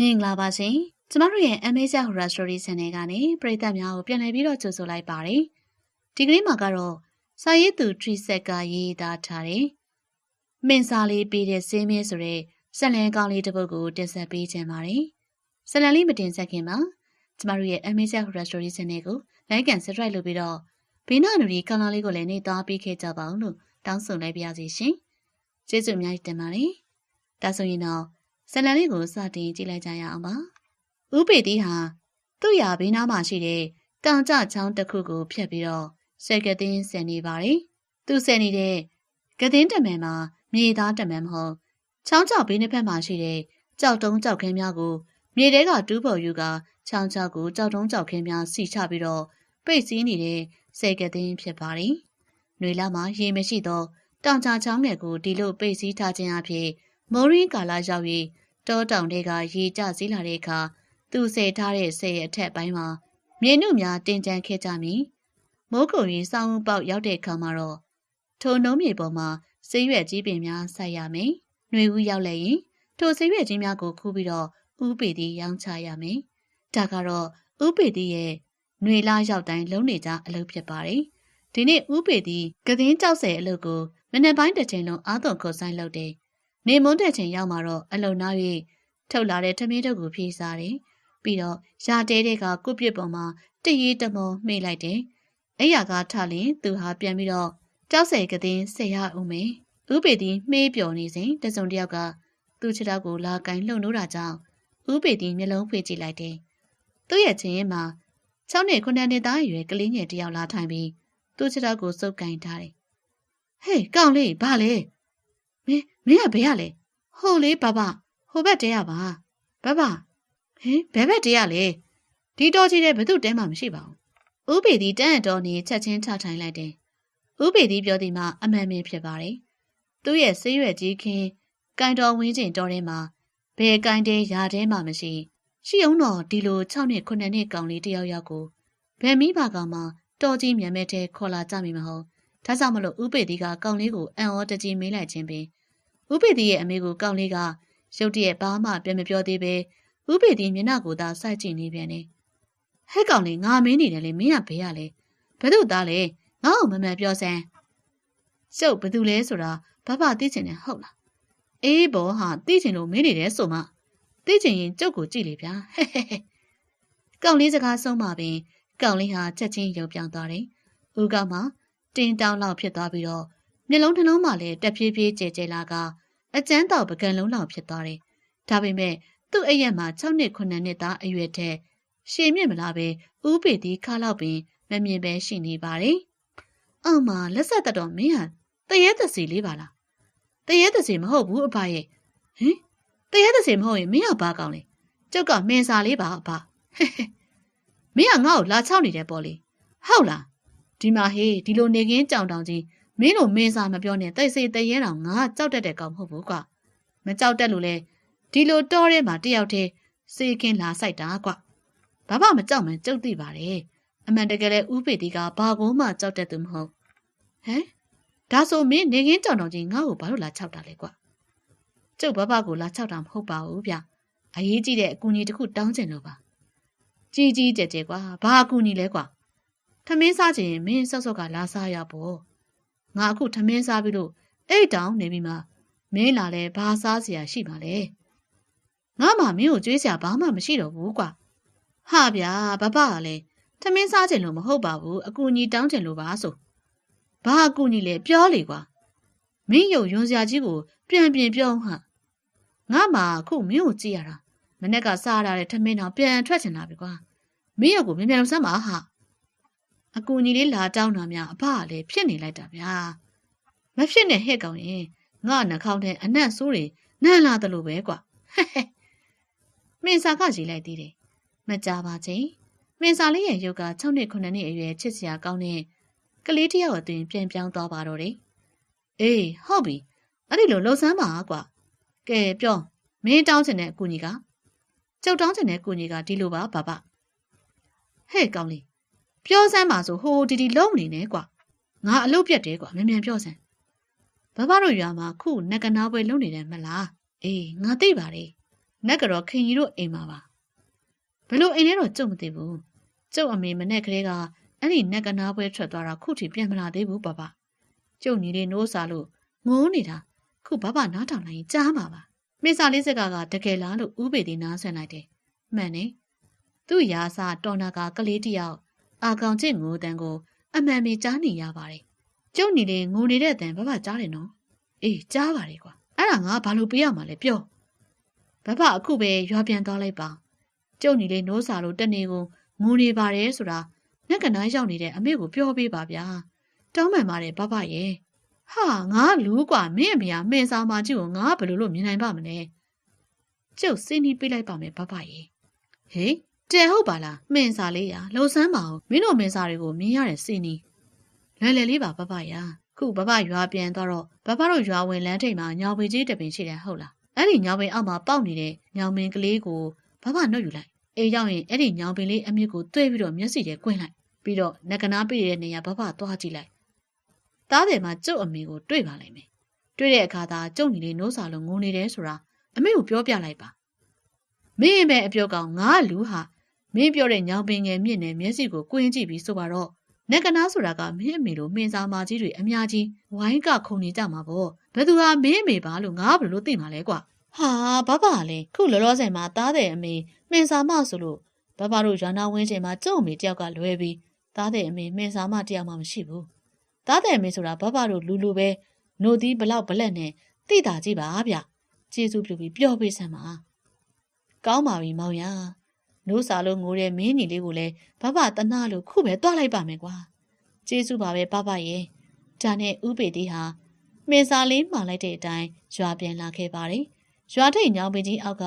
မင်္ဂလာပါရှင်ကျမတို့ရဲ့ Amazing Horror Story Channel ကနေပရိသတ်များကိုပြန်လည်ပြီးတော့ကြိုဆိုလိုက်ပါတယ်ဒီကနေ့မှာကတော့စာရေးသူ Trisek ကရေးသားထားတဲ့မင်းစာလေးပေးတဲ့စင်းမဲဆိုတဲ့ဇက်လန်ကောင်းလေးတစ်ပုဒ်ကိုတင်ဆက်ပေးခြင်းပါတယ်ဇက်လန်လေးမတင်ဆက်ခင်မှာကျမတို့ရဲ့ Amazing Horror Story Channel ကို like and subscribe လုပ်ပြီးတော့ဘေးနားနူဒီကောင်လေးကိုလည်းနေသားပေးခဲ့ကြပါအောင်လို့တောင်းဆိုလိုက်ပါရစေရှင်ကျေးဇူးအများကြီးတင်ပါတယ်ဒါဆိုရင်တော့ ဇလန်လေးကိုစတင်ကြည့်လိုက်ကြရအောင်ပါ။ဥပေတိဟာသူ့ရာဘေးနားမှာရှိတဲ့တောင်ကျချောင်းတစ်ခုကိုဖြတ်ပြီးတော့ဆယ်ကသိန်းဆယ်နေပါတယ်။သူဆယ်နေတဲ့ကသိန်းတမန်မှာမြေသားတမန်မဟုတ်ချောင်းချောက်ဘေးနှစ်ဖက်မှာရှိတဲ့ကြောက်တုံးကြောက်ခင်းများကိုမြေထဲကတူးပေါ်ယူကချောင်းချောက်ကိုကြောက်တုံးကြောက်ခင်းများစီချပြီးတော့ပိတ်စည်းနေတဲ့ဆယ်ကသိန်းဖြစ်ပါတယ်။ຫນွေလာမှာရေမရှိတော့တောင်ချချောင်းငယ်ကိုဒီလိုပိတ်စည်းထားခြင်းအဖြစ် မိုးရင်းကာလရောက်၍တောတောင်တွေကရေကျစည်းလာတဲ့အခါသူဆယ်ထားတဲ့ဆယ်ရဲ့အထက်ပိုင်းမှာမြေနုများတင်ကြံခဲ့ကြမည်မိုးကုံရီစောင်းပေါက်ရောက်တဲ့အခါမှာတော့ထိုနှုံးမြေပေါ်မှာဆေးရွက်ကြီးပင်များဆက်ရမယ်။နှွေဦးရောက်လည်းရင်ထိုဆေးရွက်ကြီးများကိုခူးပြီးတော့ဥပေတိရောင်းချရမယ်။ဒါကတော့ဥပေတိရဲ့ຫນွေလာရောက်တိုင်းလုံးနေကြအလုပ်ဖြစ်ပါတယ်။ဒီနေ့ဥပေတိကသင်းကြောက်ဆယ်အလုပ်ကိုမနေ့ပိုင်းတစ်ချိန်လုံးအာသွန်ခုတ်ဆိုင်လုပ်တယ်။ နေမွန်းတဲ့ချိန်ရောက်မှာတော့အလုံနာ၍ထုတ်လာတဲ့ထမင်းတုပ်ကိုဖြေစားတယ်။ပြီးတော့ရာတဲတဲ့ကကုပစ်ပေါ်မှာတရီတမောမှိတ်လိုက်တယ်။အဲ့ရကထလင်သူဟာပြန်ပြီးတော့ကြောက်ဆယ်ကတဲ့ဆက်ရအောင်မယ်။ဥပေသည်မှေးပျော်နေစဉ်တစုံတယောက်ကသူ့ခြေထောက်ကိုလာကင်လှုပ်နိုးတာကြောင့်ဥပေသည်မျက်လုံးဖွေကြည့်လိုက်တယ်။သူ့ရဲ့ချင်းရင်မှာ6နှစ်9နှစ်သားအရွယ်ကလေးငယ်တယောက်လာထိုင်ပြီးသူ့ခြေထောက်ကိုစုပ်ကင်ထားတယ်။ဟေးကောင်းလေးဘာလဲ။မင်း မင်းကဘယ်ရလဲ။ဟိုလေဘဘဟိုဘက်တဲရပါဘဘဟင်ဘယ်ဘက်တဲရလဲဒီတော်ကြီးတဲ့ဘသူတဲမှမရှိပါဘူးဥပေသည်တန်းတော်နေချက်ချင်းထထိုင်လိုက်တယ်ဥပေသည်ပြောသည်မှာအမှန်မင်းဖြစ်ပါတယ်သူ့ရဲ့ဆေးရွက်ကြီးခင်းကန်တော်ဝင်းကျင်တော်ထဲမှာဘယ်ကန်တဲရာထဲမှမရှိရှိအောင်တော့ဒီလို6နှစ်9နှစ်ကောင်လေးတယောက်ယောက်ကိုဘယ်မိဘကောင်မှတော်ကြီးမြန်မဲ့တဲ့ခေါ်လာကြမိမဟုတ်ဒါကြောင့်မလို့ဥပေသည်ကကောင်လေးကိုအံ့ဩတကြီးမေးလိုက်ခြင်းပင် ဥပေသည်ရဲ့အမေကိုကောင်လေးကရုတ်တရက်ဘာမှပြန်မပြောသေးပဲဥပေသည်မျက်နှာကိုသာစိုက်ကြည့်နေပြန်တယ်ဟဲ့ကောင်လေးငါမင်းနေတယ်လေမင်းကဘယ်ရလဲဘယ်သူသားလဲငါ့ကိုမမှန်ပြောစမ်းကျုပ်ဘယ်သူလဲဆိုတာဘာဘာသိချင်တယ်ဟုတ်လားအေးဘောဟာသိချင်လို့မင်းနေတယ်ဆိုမှသိချင်ရင်ကျုပ်ကိုကြည့်လေဗျာဟဲ့ဟဲ့ဟဲ့ကောင်လေးစကားဆုံးမှပင်ကောင်လေးဟာချက်ချင်းရုပ်ပြောင်းသွားတယ်ဦးကောင်မှတင်းတောင်းလောက်ဖြစ်သွားပြီးတော့ မျက်လုံးနှလုံးမှလည်းတက်ပြေးပြေးကြဲကြဲလာကအကျန်းတော်ပကံလုံးလောက်ဖြစ်သွားတယ်။ဒါပေမဲ့သူ့အရက်မှာ6နှစ်9နှစ်သားအရွယ်ထက်ရှည်မြင့်မလားပဲဥပေသည်ခါလောက်ပင်မမြင်ပဲရှိနေပါတယ်။အော်မလက်ဆက်တတော်မင်းဟာတရေတစီလေးပါလား။တရေတစီမဟုတ်ဘူးအဖရဲ့။ဟင်တရေတစီမဟုတ်ရင်မင်းကဘာကောင်းလဲ။ကျုပ်ကမင်းစာလေးပါအဖ။မင်းကငါ့ကိုလာချောက်နေတယ်ပေါ့လေ။ဟုတ်လား။ဒီမှာဟေးဒီလိုနေကင်းကြောင်တောင်ကြီး မင်းတို့မင်းစားမပြောနဲ့တိတ်ဆိတ်တရဲတောင်ငါကြောက်တတ်တဲ့ကောင်မဟုတ်ဘူးကွာမကြောက်တတ်လို့လဲဒီလိုတောထဲမှာတယောက်တည်းစေကင်းလာဆိုင်တာကွာဘာမှမကြောက်မှန်းကြုတ်သိပါတယ်အမှန်တကယ်လဲဥပေတီကဘာကိုမှကြောက်တတ်သူမဟုတ်ဟမ်ဒါဆိုမင်းနေကင်းကြောင်တောင်ကြီးငါ့ကိုဘာလို့လာချောက်တာလဲကွာကျုပ်ဘဘကိုလာချောက်တာမဟုတ်ပါဘူးဗျအရေးကြီးတဲ့အကူအညီတစ်ခုတောင်းချင်လို့ပါကြီးကြီးကျယ်ကျယ်ကွာဘာအကူအညီလဲကွာထမင်းစားချင်မင်းဆော့ဆော့ကလာစားရပေါ့ ငါအခုထမင်းစားပြီးလို့အိတ်တောင်နေပြီမှာမင်းလာလဲဘာစားစရာရှိပါလဲငါမှမင်းကိုကြွေးစရာဘာမှမရှိတော့ဘူးကွာဟာဗျာဘဘကလည်းထမင်းစားချင်လို့မဟုတ်ပါဘူးအကူအညီတောင်းချင်လို့ပါဆိုဘာအကူအညီလဲပြောလေကွာမင်းရုံယွန်စရာကြီးကိုပြန်ပြန်ပြောဟာငါမှအခုမင်းကိုကြည့်ရတာမနေ့ကစားရတဲ့ထမင်းတော်ပြန်ထွက်ချင်တာပဲကွာမင်းရုပ်ကိုမြန်မြန်လုံးစမ်းပါဟာ အကူညီလေးလာတောင်းတာများအဖကလည်းဖြစ်နေလိုက်တာဗျာမဖြစ်နဲ့ဟဲ့ကောင်ရင်ငါနှာခေါင်းထဲအနက်ဆိုးတွေနန်းလာတယ်လို့ပဲကွာမင်းစာကကြည့်လိုက်သေးတယ်မကြပါချင်းမင်းစာလေးရဲ့ရုပ်က6နှစ်9နှစ်အရွယ်ချစ်စရာကောင်းတဲ့ကလေးတယောက်အသွင်ပြန်ပြောင်းသွားပါတော့တယ်အေးဟုတ်ပြီအဲ့ဒီလိုလှုပ်ဆန်းပါကွာကဲပြောမင်းတောင်းချင်တဲ့အကူညီကကျုပ်တောင်းချင်တဲ့အကူညီကဒီလိုပါဘာဘဟဲ့ကောင်းလေး ပြောစမ်းပါဆိုဟိုဒီဒီလုံးနေနေကွာငါအလုပ်ပြတ်တယ်ကွာမြန်မြန်ပြောစမ်းဘဘတို့ရွာမှာခုနကနာပွဲလုံးနေတယ်မလားအေးငါသိပါတယ်နက်ကတော့ခင်ကြီးတို့အိမ်မှာပါဘယ်လိုအိမ်ထဲတော့ကျုပ်မသိဘူးကျုပ်အမေမနဲ့ကလေးကအဲ့ဒီနက်ကနာပွဲထွက်သွားတာခုထိပြန်မလာသေးဘူးပပကျုပ်ညီလေးနိုးစားလို့ငိုးနေတာခုဘဘနားထောင်လိုက်ရင်ကြားမှာပါမိစာလေးစက်ကကတကယ်လားလို့ဥပေတီနားဆွလိုက်တယ်မှန်တယ်သူ့ရာစာတော်နာကကလေးတယောက် အာကောင်ချစ်ငိုးတန်ကို အမှန်ပဲကြားနေရပါတယ်ကျုပ်ညီလေးငိုနေတဲ့အတန်ဘဘကြားတယ်နော်အေးကြားပါတယ်ကွာအဲ့ဒါငါဘာလို့ပေးရမှာလဲပြောဘဘအခုပဲရွာပြန်သွားလိုက်ပါကျုပ်ညီလေးနိုးစာလို့တနေ့ကိုငိုနေပါတယ်ဆိုတာငက်ကနားရောက်နေတဲ့အမေကိုပြောပေးပါဗျာတောင်းပန်ပါတယ်ဘဘရဲ့ဟာငါလူกว่าမင်းအမေကမှင်စာမကြီးကိုငါဘယ်လိုလုပ်မြင်နိုင်ပါမလဲကျုပ်စင်းနီးပေးလိုက်ပါမယ်ဘဘရဲ့ဟေး တဲဟုတ်ပါလားမှင်စာလေးရလှုပ်ဆန်းပါဦးမင်းတို့မှင်စာတွေကိုမြင်ရတဲ့စင်းနီးလဲလဲလေးပါဘဘရာခုဘဘရွာပြန်သွားတော့ဘဘတို့ရွာဝင်လမ်းထိပ်မှာညောင်ပင်ကြီးတပင်ရှိတယ်ဟုတ်လားအဲ့ဒီညောင်ပင်အောက်မှာပေါက်နေတဲ့ညောင်ပင်ကလေးကိုဘဘနှုတ်ယူလိုက်အေးရောက်ရင်အဲ့ဒီညောင်ပင်လေးအမြင့်ကိုတွဲပြီးတော့မျက်စိထဲကွင်းလိုက်ပြီးတော့ငကနာပြည့်တဲ့နေရာဘဘသွားကြည့်လိုက်သားတယ်မှာကျုပ်အမေကိုတွေ့ပါလိမ့်မယ်တွေ့တဲ့အခါသာကျုပ်ညီလေးနိုးစာလုံးငိုနေတယ်ဆိုတာအမေကိုပြောပြလိုက်ပါမင်းပဲအပြောကောင်ငါလူဟာ မင်းပြောတဲ့ညောင်ပင်ငယ်မြင့်နဲ့မျက်စိကိုကွင်းကြည့်ပြီးဆိုပါတော့နက်ကနာဆိုတာကမင်းအမေလိုမင်းစားမကြီးတွေအများကြီးဝိုင်းကခုန်နေကြမှာပေါ့ဘယ်သူဟာမင်းအမေပါလို့ငါဘယ်လိုသိမှာလဲကွာဟာဘဘလည်းခုလောလောဆယ်မှာသားတဲ့အမေမင်းစားမဆိုလို့ဘဘတို့ရွာနာဝင်းချင်းမှာကျုံအမေတယောက်ကလွဲပြီးသားတဲ့အမေမင်းစားမတယောက်မှမရှိဘူးသားတဲ့အမေဆိုတာဘဘတို့လူလူပဲနှုတ်သီးဘလောက်ဘလက်နဲ့တိတာကြည့်ပါဗျကျေးဇူးပြုပြီးပျော်ပေးစမ်းပါကောင်းပါပြီမောင်ရ နိုးစာလို့ငိုတဲ့မင်းညီလေးကိုလည်းဘဘတနာလို့ခုပဲတွားလိုက်ပါမယ်ကွာကျေးဇူးပါပဲဘဘရဲ့ဒါနဲ့ဥပေတိဟာမင်းစာလေးမှလိုက်တဲ့အတိုင်းရွာပြန်လာခဲ့ပါတယ်ရွာထိတ်ညောင်ပင်ကြီးအောက်က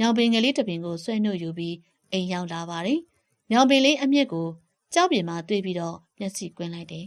ညောင်ပင်ကလေးတစ်ပင်ကိုဆွဲနှုတ်ယူပြီးအိမ်ရောက်လာပါတယ်ညောင်ပင်လေးအမြင့်ကိုကြောက်ပြင်မှာတွေ့ပြီးတော့မျက်စိကွင်းလိုက်တယ်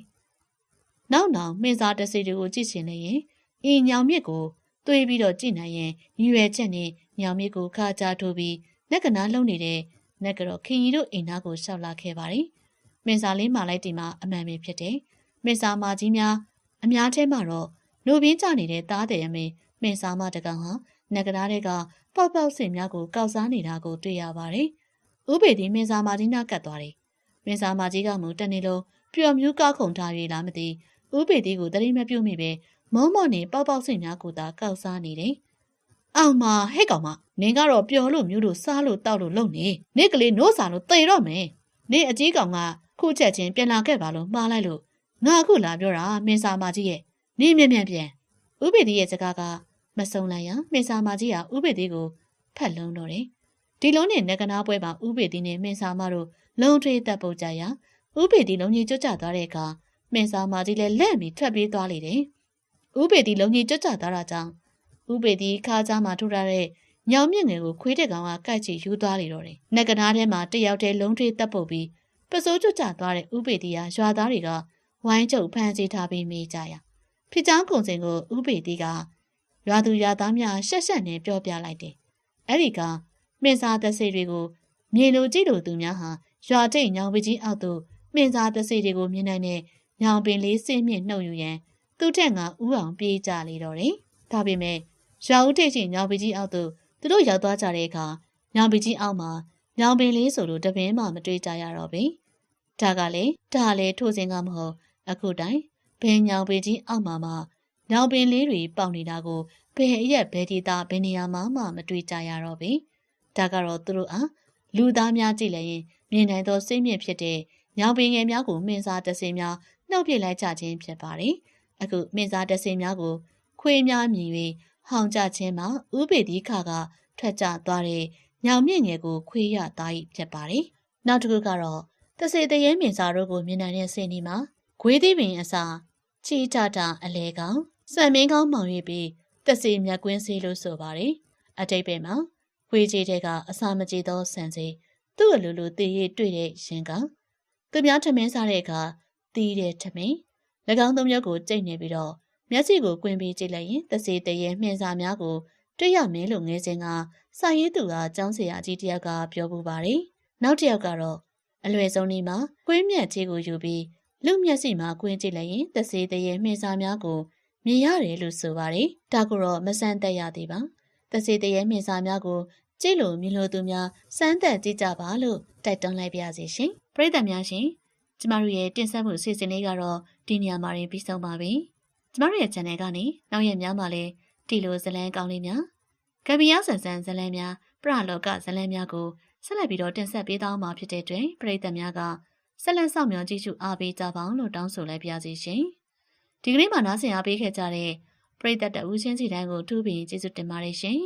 နောက်နောက်မင်းစာတစီတွေကိုကြည့်ချင်နေရင်အင်းညောင်မြစ်ကိုတွေးပြီးတော့ကြည့်နိုင်ရင်ညီရွယ်ချက်နဲ့ညောင်မြစ်ကိုခါကြထိုးပြီး နက်ကနားလုံးနေတဲ့နက်ကတော့ခင်ကြီးတို့အိမ်သားကိုရှောက်လာခဲ့ပါတယ်။မင်းစာလေးမာလိုက်တီမှာအမှန်ပဲဖြစ်တယ်။မင်းစာမာကြီးများအများထဲမှာတော့လူပင်းကြနေတဲ့သားတယ်အမေမင်းစာမတကောင်ဟာနက်ကနားတွေကပေါက်ပေါက်စင်များကိုကောက်စားနေတာကိုတွေ့ရပါတယ်။ဥပေဒီမင်းစာမာကြီးနားကတ်သွားတယ်။မင်းစာမာကြီးကမှတနေ့လုံးပျော်မြူးကောက်ခုန်ထားရလားမသိဥပေဒီကိုတတိမပြုတ်မိပဲမုံမော်နေပေါက်ပေါက်စင်များကိုသာကောက်စားနေတယ်။ အောင်မဟဲ့ကောင်မနင်ကတော့ပျော်လို့မျိုးလို့စားလို့တောက်လို့လုပ်နေနေ့ကလေးနိုးစာလို့တေတော့မယ်နေ့အကြီးကောင်ကခုချက်ချင်းပြန်လာခဲ့ပါလို့မှားလိုက်လို့ငါအခုလာပြောတာမင်းစာမကြီးရဲ့နေမြန်မြန်ပြန်ဥပေတိရဲ့စကားကမစုံလိုက်ရမင်းစာမကြီးကဥပေတိကိုဖတ်လုံးတော့တယ်ဒီလုံးနဲ့ငကနာပွဲမှာဥပေတိနဲ့မင်းစာမတို့လုံထွေးတက်ပုတ်ကြရာဥပေတိလုံးကြီးကြွကြသွားတဲ့အခါမင်းစာမကြီးလည်းလက်ပြီးထွက်ပြေးသွားလေတယ်ဥပေတိလုံးကြီးကြွကြသွားတာကြောင့် ဥပေတိခါးကြားမှာထိုးထားတဲ့ညောင်မြင့်ငယ်ကိုခွေးတဲ့ကောင်ကကိုက်ချီယူသွားလေတော့တယ်။နက်ကနားထဲမှာတယောက်တည်းလုံးထွေးတပ်ပုတ်ပြီးပစိုးကျွတ်ကျသွားတဲ့ဥပေတိဟာရွာသားတွေကဝိုင်းချုပ်ဖမ်းဆီးထားပြီးမိကြရ။ဖြစ်ချောင်းကုံစင်ကိုဥပေတိကရွာသူရွာသားများရှက်ရှက်နဲ့ပြောပြလိုက်တယ်။အဲ့ဒီကမင်းစားသက်စေတွေကိုမြေလိုကြည့်လို့သူများဟာရွာတိတ်ညောင်ပကြီးအောက်သို့မင်းစားသက်စေတွေကိုမြင်နိုင်တဲ့ညောင်ပင်လေးစင်းမြင့်နှုတ်ယူရန်သူ့ထက်ကဥအောင်ပြေးကြလေတော့တယ်။ဒါပေမဲ့ ရွာဦးထိပ်ချင်းညောင်ပကြီးအောက်သို့သူတို့ရောက်သွားကြတဲ့အခါညောင်ပကြီးအောက်မှာညောင်ပင်လေးဆိုလို့တပင်းမှမတွေ့ကြရတော့ဘူး။ဒါကလေဒါလည်းထိုစဉ်ကမဟုတ်အခုတိုင်ဘယ်ညောင်ပင်ကြီးအောက်မှာမှညောင်ပင်လေးတွေပေါက်နေတာကိုဘယ်အရက်ဘယ်ဒီတာဘယ်နေရာမှမှမတွေ့ကြရတော့ဘူး။ဒါကတော့သူတို့အားလူသားများကြည့်လည်းရင်မြင်နိုင်သောစိတ်မြင့်ဖြစ်တဲ့ညောင်ပင်ငယ်များကိုမင်းစားတစင်းများနှုတ်ပြလိုက်ကြခြင်းဖြစ်ပါတယ်။အခုမင်းစားတစင်းများကိုခွေးများမြင်၍ ဟောင်ကြခြင်းမှာဥပေတိခကထွက်ကြသွားတဲ့ညောင်မြင့်ငယ်ကိုခွေးရသား၏ဖြစ်ပါတယ်။နောက်တစ်ခုကတော့တစေတရေမြင်စာတို့ကိုမြင်နိုင်တဲ့စင်ဒီမှာဂွေးသီးပင်အစာချီတတာအလဲကောင်စံမင်းကောင်းမောင်ရပြီးတစေမြက်ကွင်းစေးလို့ဆိုပါတယ်။အတိတ်ပဲမှာခွေးကြီးတဲ့ကအစာမကြေသောဆန်စေသူ့အလိုလိုတည်ရတွေ့တဲ့ရှင်ကသူများထမင်းစားတဲ့အခါတီးတဲ့ထမင်း၎င်းသုံးမျိုးကိုကြိတ်နေပြီးတော့ မျက်စိကိုကွင်းပြီးကြည့်လိုက်ရင်တစေတရေမှင်စာများကိုတွေ့ရမယ်လို့ငယ်စဉ်ကစာရေးသူကကျောင်းဆရာကြီးတယောက်ကပြောပူပါတယ်။နောက်တစ်ယောက်ကတော့အလွယ်ဆုံးဒီမှာကွင်းမြတ်ကြီးကိုယူပြီးလူမျက်စိမှာကွင်းကြည့်လိုက်ရင်တစေတရေမှင်စာများကိုမြင်ရတယ်လို့ဆိုပါတယ်။ဒါကိုတော့မဆန်းသက်ရသေးပါ။တစေတရေမှင်စာများကိုကြည့်လို့မြင်လို့သူများစမ်းသပ်ကြည့်ကြပါလို့တိုက်တွန်းလိုက်ပါရစေရှင်ပရိသတ်များရှင်ကျမတို့ရဲ့တင်ဆက်မှုအစီအစဉ်လေးကတော့ဒီနေရာမှာရင်ပြီးဆုံးပါပြီ ကျမတို့ရဲ့ channel ကနေနောက်ရက်များမှာလည်းဒီလိုဇလန်းကောင်းလေးများကံပြားဆန်ဆန်ဇလန်းများပရလောကဇလန်းများကိုဆက်လက်ပြီးတော့တင်ဆက်ပေးသွားမှာဖြစ်တဲ့တွင်ပရိသတ်များကဆက်လက်ဆောင်မြောင်ကြည့်ရှုအားပေးကြပါအောင်လို့တောင်းဆိုလိုက်ပါစီရှင်ဒီကနေ့မှနားဆင်အားပေးခဲ့ကြတဲ့ပရိသတ်တအူးချင်းစီတိုင်းကိုထူးပြီးကျေးဇူးတင်ပါတယ်ရှင်